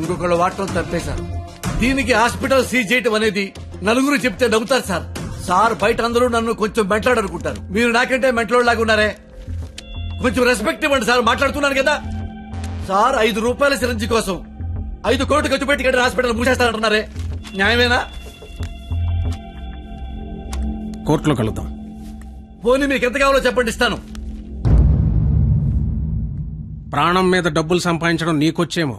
ఇంకొకళ్ళు వాడటం తప్పేశారు దీనికి హాస్పిటల్ సీజ్ చేయటం అనేది నలుగురు చెప్తే నవ్వుతారు సార్. సార్ బయట అందరూ నన్ను కొంచెం మెంట్లాడు అనుకుంటారు మీరు నాకంటే లాగా ఉన్నారే. కొంచెం రెస్పెక్ట్ ఇవ్వండి సార్ మాట్లాడుతున్నాను కదా. సార్ ఐదు రూపాయల సిరంజి కోసం ఐదు కోట్లు ఖర్చు పెట్టి హాస్పిటల్ మూసేస్తారంటున్నారే. న్యాయమేనా? కోర్టులో కలుద్దాం. పోనీ మీకు ఎంత కావాలో చెప్పండి ఇస్తాను. ప్రాణం మీద డబ్బులు సంపాదించడం నీకొచ్చేమో.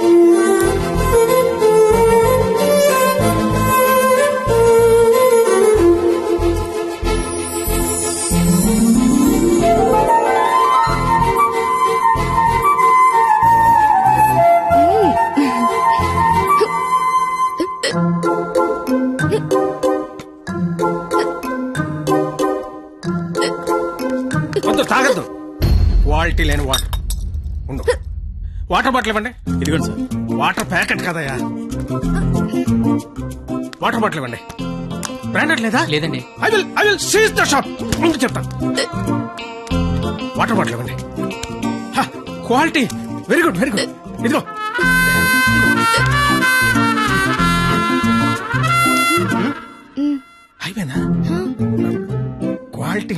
వద్దు తాగద్దు. క్వాలిటీ లేని వాటర్. ఉండు. వాటర్ బాటిల్ ఇవ్వండి. ఇదిగోండి సార్. వాటర్ ప్యాకెట్ కదయ్యా వాటర్ బాటిల్ ఇవ్వండి. బ్రాండెడ్ లేదా? లేదండి. I will I will seize the shop. ముందు చెప్తాను వాటర్ బాటిల్ ఇవ్వండి. Quality. Very good very good. ఇదిగో. అయిపోయిందా? క్వాలిటీ.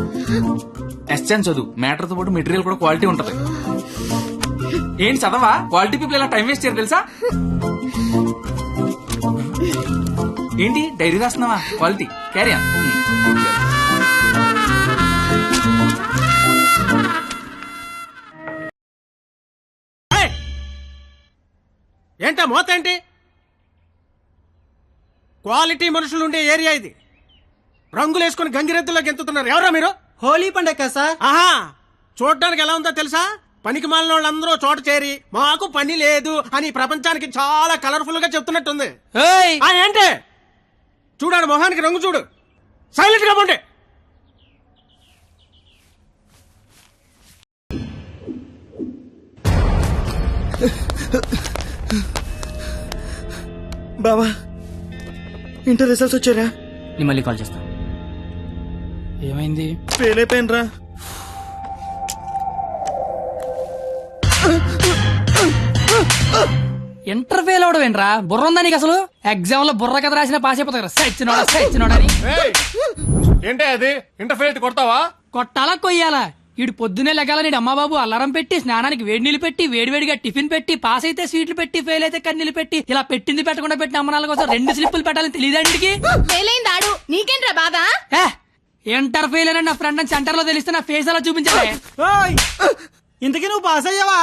SN చదువు. మ్యాటర్తో పాటు మెటీరియల్ కూడా క్వాలిటీ ఉంటది. ఏంటి చదవా? క్వాలిటీ పీపుల్ ఇలా టైం వేస్ట్ చేయరు తెలుసా? ఏంటి? డైరీ రాస్తున్నావా? క్వాలిటీ. క్యారీ ఏయ్! ఏంటా మోత ఏంటి క్వాలిటీ మనుషులు ఉండే ఏరియా ఇది. రంగులు వేసుకుని గంగిరెద్దులో గెంతుతున్నారు ఎవరా మీరు? హోలీ పండగ సార్? ఆహా! చూడడానికి ఎలా ఉందో తెలుసా? పనికి మాలిన వాళ్ళందరూ చోట చేరి మాకు పని లేదు అని ప్రపంచానికి చాలా కలర్ఫుల్గా చెప్తున్నట్టుంది. ఏంటి? చూడాడు మొహానికి రంగు చూడు. సైలెంట్గా ఉండే బావా ఇంటర్ రిజల్ట్స్ వచ్చారా నేను మళ్ళీ కాల్ చేస్తా ఏమైంది? ఫెయిల్ అయిపోయినరా ఇంటర్ ఫెయిల్ అవడం ఏంట్రా బుర్ర ఉందా నీకు అసలు? ఎగ్జామ్లో బుర్ర కథ రాసిన పాస్ అయిపోతారు సచ్చినోడా సచ్చినోడా అని. ఏంటే అది? ఇంటర్ఫేర్ కొడతావా? కొట్టాలా కొయ్యాలా? వీడు పొద్దునే లెగాలని అమ్మా బాబు అల్లారం పెట్టి స్నానానికి వేడి నీళ్ళు పెట్టి వేడివేడిగా టిఫిన్ పెట్టి పాస్ అయితే స్వీట్లు పెట్టి ఫెయిల్ అయితే కన్నీళ్ళు పెట్టి ఇలా పెట్టింది పెట్టకుండా పెట్టిన అమ్మనాల కోసం రెండు స్లిప్పులు పెట్టాలని తెలియదండికి నీకేంట్రా బాధ? ఇంటర్ ఫెయిల్ అని నా ఫ్రెండ్ అని సెంటర్లో తెలిస్తే నా ఫేస్ అలా చూపించాలి. ఓయ్ ఇంతకీ నువ్వు పాస్ అయ్యావా?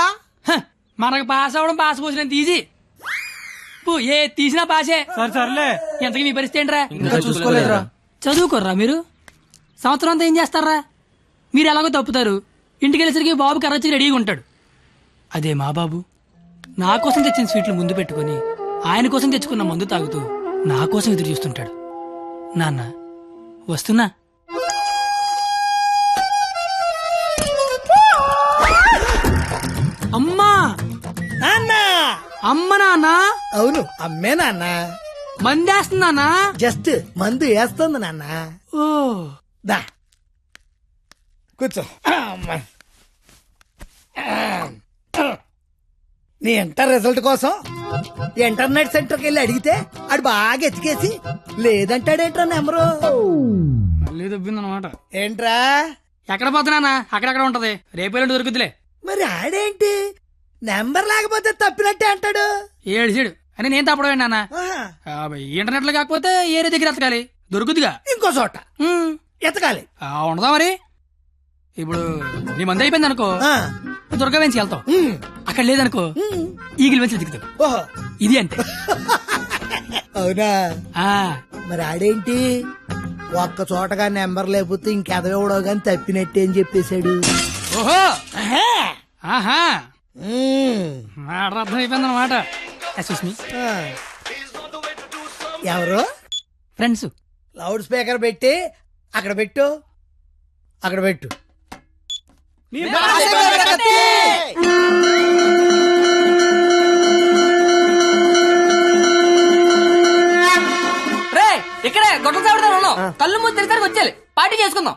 హ, మనకు పాస్ అవ్వడం పాస్ పోసినంత ఈజీ పో, ఏ తీసినా పాసే సరే సర్లే. ఎంతకీ మీ పరిస్థితి ఏంట్రా? ఇంకా చూసుకోలేదురా. చదువుకోర్రా మీరు? సంవత్సరం అంతా ఏం చేస్తారా? మీరు ఎలాగో తప్పుతారు. ఇంటికి వెళ్ళేసరికి బాబు కర్రచ్చి రెడీగా ఉంటాడు. అదే మా బాబు. నా కోసం తెచ్చిన స్వీట్లు ముందు పెట్టుకొని ఆయన కోసం తెచ్చుకున్న మందు తాగుతూ నా కోసం ఎదురు చూస్తుంటాడు. నాన్న వస్తున్నా? అమ్మ నాన్న? అవును అమ్మే నాన్న. మందేస్తున్నానా జస్ట్ మందు వేస్తుంది నాన్న. ఓ. దా. కూర్చో. అమ్మా. నీ ఇంటర్ రిజల్ట్ కోసం ఇంటర్నెట్ సెంటర్కి వెళ్ళి అడిగితే ఆడు బాగా ఎతికేసి లేదంటాడేంట్రా నెంబరు? మళ్ళీ దొబ్బిందనమాట ఏంట్రా? ఎక్కడ పోతున్నానా? అక్కడక్కడ ఉంటది? రేపేళ్ళు దొరుకుతులే మరి ఆడేంటి? నెంబర్ లేకపోతే తప్పినట్టే అంటాడు. ఏడు సీడు అని నేను తప్పడం నాన్న. ఇంటర్నెట్లో కాకపోతే ఏరే దగ్గర ఎతకాలి? దొరుకుతుగా ఇంకో చోట. ఎతకాలి. ఉండదా మరి? ఇప్పుడు నీ మంది అయిపోయింది అనుకో. దుర్గా వెంచి వెళ్తావు. ఉమ్. అక్కడ లేదనుకో. ఈగిల్ వెంచి దిగుతావు. ఓహో. ఇది అంతే. అవునా? ఆ. మరి ఆడేంటి? ఒక్క చోటగా నెంబర్ లేకపోతే ఇంకెదవడో గాని తప్పినట్టే అని చెప్పేశాడు. ఓహో. ఆహా. మాట అర్థం అయిపోయింది అనమాట. ఎవరు? ఫ్రెండ్స్ లౌడ్ స్పీకర్ పెట్టి అక్కడ పెట్టు. అక్కడ పెట్టు. రే ఇక్కడే గొడవ చావడతా ఉన్నాం. కళ్ళు మూసి తెరిసరికి వచ్చేయాలి. పార్టీ చేసుకుందాం.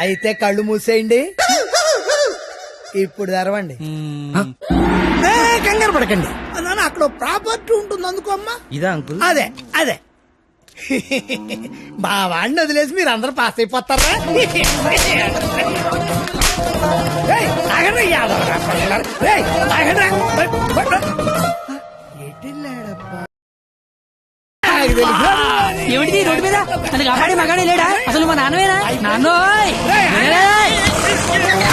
అయితే కళ్ళు మూసేయండి. ఇప్పుడు తెరవండి. ఏ, కంగారు పడకండి. నాన్న అక్కడ ప్రాపర్టీ ఉంటుంది అందుకో అమ్మా. ఇదా అంకుల్? అదే అదే. మా వాడిని వదిలేసి మీరు అందరూ పాస్ అయిపోతారా? ఏయ్, ఆగండి, యాదవరా పిల్లలు. ఏయ్, ఆగండి. ఎటెళ్ళాడప్పా? నాకు తెలుసు. ఏమిటి ఈ రోడ్డు మీద? అది కాపాడే మగాడే లేడా? అసలు మా నాన్నవేనా? నాన్నోయ్! ఏయ్! చెయ్యి.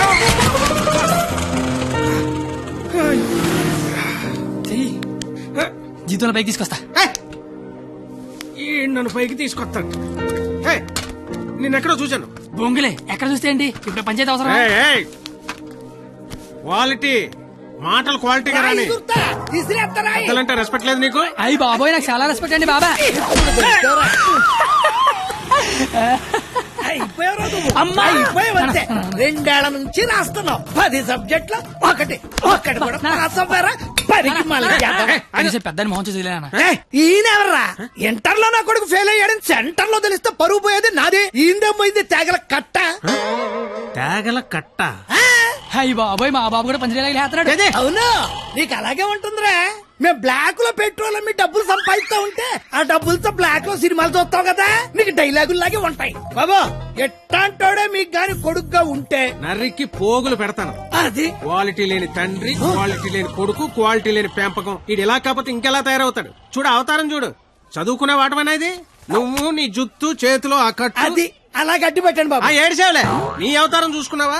జీతంలో పైకి తీసుకొస్తా. నన్ను పైకి తీసుకొస్తాడు. హే, నిన్నెక్కడో చూశాను. బొంగులే ఎక్కడ చూస్తే ఏంటి? ఇప్పుడు పంచాయతీ అవసరం ఏయ్, ఏయ్. క్వాలిటీ మాటలు? పెద్దలంటే రెస్పెక్ట్ లేదు నీకు? అయ్యి బాబోయ్ నాకు చాలా రెస్పెక్ట్ అండి బాబా. అయిపోయావురా నువ్వు. అమ్మా! అయిపోయావు అంతే. రెండేళ్ళ నుంచి రాస్తున్నావు. పది సబ్జెక్టులు ఒకటి. ఒకటి కూడా పనికి మళ్ళీ పెద్దని మోహన్ ఈయనెవర్రా? ఇంటర్లో నా కొడుకు ఫెయిల్ అయ్యాడని సెంటర్లో తెలిస్తే పరువు పోయేది నాది. ఈందేమో ఇది తేగల కట్ట. తేగల కట్ట? అయ్యి బాబోయ్ మా బాబు కూడా పంచలేలాగా లేస్తున్నాడు. అవును. నీకు అలాగే ఉంటుందిరా. మేము బ్లాక్లో పెట్రోల్ మీ డబ్బులు సంపాదిస్తా ఉంటే ఆ డబ్బులతో బ్లాక్లో సినిమాలు చూస్తావు కదా? నీకు డైలాగులు లాగే ఉంటాయి. బాబా ఎట్టాంటోడే మీకు గాని కొడుకుగా ఉంటే? నర్రికి పోగులు పెడతాను. అది? క్వాలిటీ లేని తండ్రి క్వాలిటీ లేని కొడుకు క్వాలిటీ లేని పెంపకం. ఇది ఎలా కాకపోతే ఇంకెలా తయారవుతాడు? చూడు అవతారం చూడు. చదువుకునే వాటమనేది నువ్వు నీ జుత్తు చేతిలో ఆ కట్టు. అది. అలా గట్టి పెట్టండి ఆ బాబా ఏడిసేవలే నీ అవతారం చూసుకున్నావా?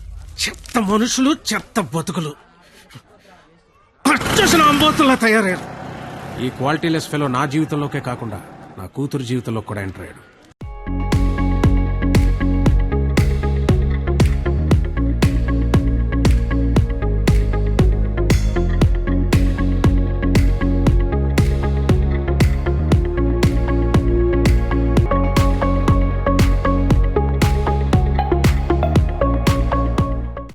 చెత్త మనుషులు చెత్త బతుకులు. పచ్చసిన అంబోతుల్లా తయారయ్యారు. ఈ క్వాలిటీలెస్ ఫెలో నా జీవితంలోకే కాకుండా నా కూతురు జీవితంలో కూడా ఎంటర్ అయ్యాడు.